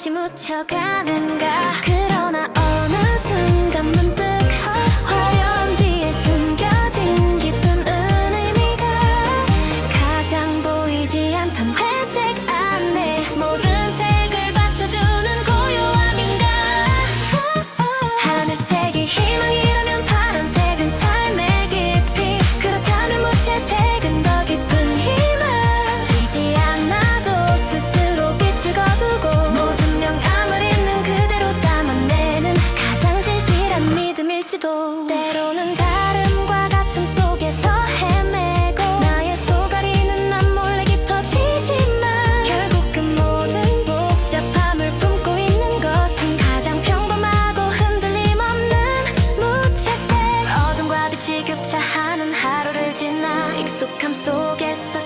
없이 묻혀가는가 그러나 어느 순간 익숙함 속에서